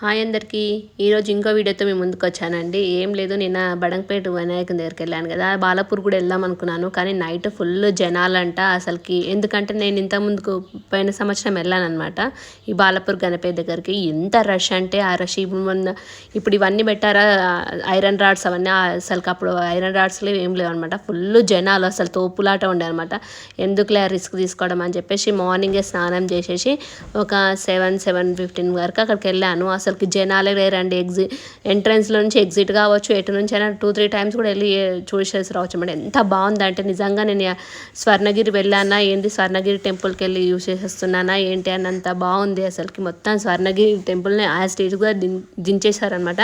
Hi అందరికీ. ఈరోజు ఇంకో వీడియోతో మేము ముందుకు వచ్చానండి. ఏం లేదు నిన్న బడంగపేట వినాయకుని దగ్గరికి వెళ్ళాను కదా. బాలాపూర్ కూడా వెళ్దాం అనుకున్నాను కానీ నైట్ ఫుల్ జనాలంట అసలుకి. ఎందుకంటే నేను ఇంత ముందుకు పోయిన సంవత్సరం వెళ్ళాను అనమాట ఈ బాలాపూర్ గణపతి దగ్గరికి. ఎంత రష్ అంటే ఆ రష్ ఇప్పుడు ఇప్పుడు ఇవన్నీ పెట్టారా? ఐరన్ రాడ్స్ అవన్నీ అసలుకి అప్పుడు ఐరన్ రాడ్స్ ఏం లేవు అనమాట ఫుల్ జనాలు అసలు తోపులాట ఉండే అనమాట ఎందుకులే రిస్క్ తీసుకోవడం అని చెప్పేసి మార్నింగే స్నానం చేసేసి ఒక సెవెన్ సెవెన్ ఫిఫ్టీన్ వరకు అక్కడికి వెళ్ళాను. అసలుకి జనాలే లేరండి ఎగ్జి ఎంట్రన్స్లో నుంచి ఎగ్జిట్ కావచ్చు ఎటు నుంచి అయినా టూ త్రీ టైమ్స్ కూడా వెళ్ళి చూసేసి రావచ్చు అనమాట ఎంత బాగుందంటే నిజంగా నేను స్వర్ణగిరి వెళ్ళానా ఏంటి స్వర్ణగిరి టెంపుల్కి వెళ్ళి యూజ్ చేసేస్తున్నానా ఏంటి అని అంత బాగుంది అసలుకి. మొత్తం స్వర్ణగిరి టెంపుల్ని ఆ స్టేజ్గా దిం దించేశారనమాట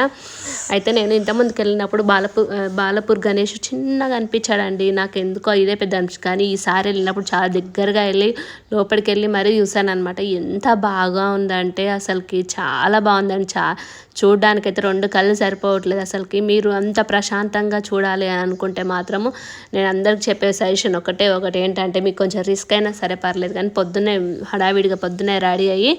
అయితే నేను ఇంతకుముందుకు వెళ్ళినప్పుడు బాలపూర్ బాలపూర్ గణేష్ చిన్నగా అనిపించాడండి. నాకు ఎందుకో ఇదే పెద్ద అనిపించింది కానీ ఈసారి వెళ్ళినప్పుడు చాలా దగ్గరగా వెళ్ళి లోపలికి వెళ్ళి మరీ చూశాను అనమాట ఎంత బాగా ఉందంటే అసలుకి చాలా బాగుంది ఉందని చా చూడడానికైతే రెండు కళ్ళు సరిపోవట్లేదు అసలుకి. మీరు అంత ప్రశాంతంగా చూడాలి అని అనుకుంటే మాత్రము నేను అందరికి చెప్పే సజెషన్ ఒకటే ఒకటి ఏంటంటే మీకు కొంచెం రిస్క్ అయినా సరే పర్లేదు కానీ పొద్దున్నే హడావిడిగా పొద్దున్నే రెడీ అయ్యి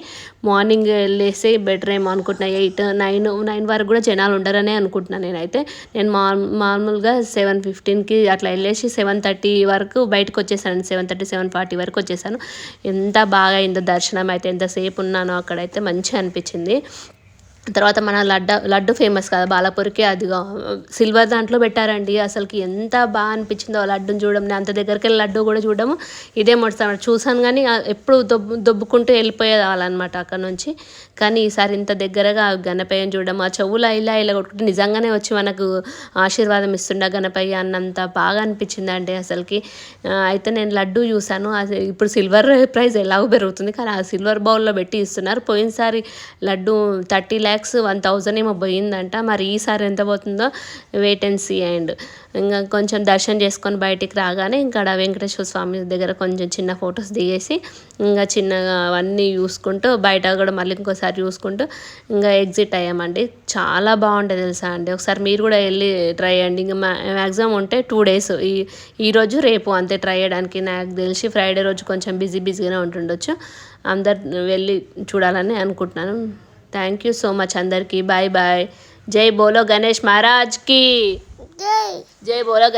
మార్నింగ్ వెళ్ళేసి బెటర్ ఏమో అనుకుంటున్నా ఎయిట్ నైన్ నైన్ వరకు కూడా జనాలు ఉండరనే అనుకుంటున్నాను నేనైతే. నేను మా మామూలుగా సెవెన్ ఫిఫ్టీన్కి అట్లా వెళ్ళేసి సెవెన్ థర్టీ వరకు బయటకు వచ్చేసాను సెవెన్ థర్టీ సెవెన్ ఫార్టీ వరకు వచ్చేసాను. ఎంత బాగా అయిందో దర్శనం అయితే ఎంతసేపు ఉన్నానో అక్కడైతే మంచిగా అనిపించింది. తర్వాత మన లడ్డు లడ్డు ఫేమస్ కదా బాలాపూర్కి అది సిల్వర్ దాంట్లో పెట్టారండి. అసలుకి ఎంత బాగా అనిపించిందో లడ్డుని చూడడం. నేను అంత దగ్గరికి వెళ్ళి లడ్డు కూడా చూడము. ఇదే మొదటిసారి చూసాను కానీ ఎప్పుడు దొబ్బు దొబ్బుకుంటూ వెళ్ళిపోయేవాళ్ళనమాట అక్కడ నుంచి. కానీ ఈసారి ఇంత దగ్గరగా ఆ గణపయ్యని చూడడం ఆ చెవుల ఇలా ఇలా కొట్టుకుంటే నిజంగానే వచ్చి మనకు ఆశీర్వాదం ఇస్తుండ గణపయ్య అన్నంత బాగా అనిపించింది అండి అసలుకి అయితే నేను లడ్డు చూసాను ఇప్పుడు సిల్వర్ ప్రైస్ ఎలాగో పెరుగుతుంది. కానీ ఆ సిల్వర్ బౌల్లో పెట్టి ఇస్తున్నారు. పోయినసారి laddu thirty lakhs one thousand ఏమో పోయిందంట. మరి ఈసారి ఎంత పోతుందో వెయిట్ అండ్ సీ అండ్ ఇంకా కొంచెం దర్శనం చేసుకొని బయటికి రాగానే ఇంకా వెంకటేశ్వర స్వామి దగ్గర కొంచెం చిన్న ఫొటోస్ దిగేసి ఇంకా చిన్నగా అవన్నీ చూసుకుంటూ బయట కూడా మళ్ళీ ఇంకోసారి చూసుకుంటూ ఇంకా ఎగ్జిట్ అయ్యామండి. చాలా బాగుంటుంది తెలుసా అండి. ఒకసారి మీరు కూడా వెళ్ళి ట్రై చేయండి ఇంకా మ్యాక్సిమం ఉంటే టూ డేస్ ఈ ఈరోజు రేపు అంతే ట్రై చేయడానికి నాకు తెలిసి ఫ్రైడే రోజు కొంచెం బిజీ బిజీగానే ఉంటుండొచ్చు. అందరు వెళ్ళి చూడాలని అనుకుంటున్నాను. థ్యాంక్ యూ సో మచ్ అందరికీ బాయ్ బాయ్ జై బోలో గణేష్ మహారాజ్కి జై బోలో గణేష్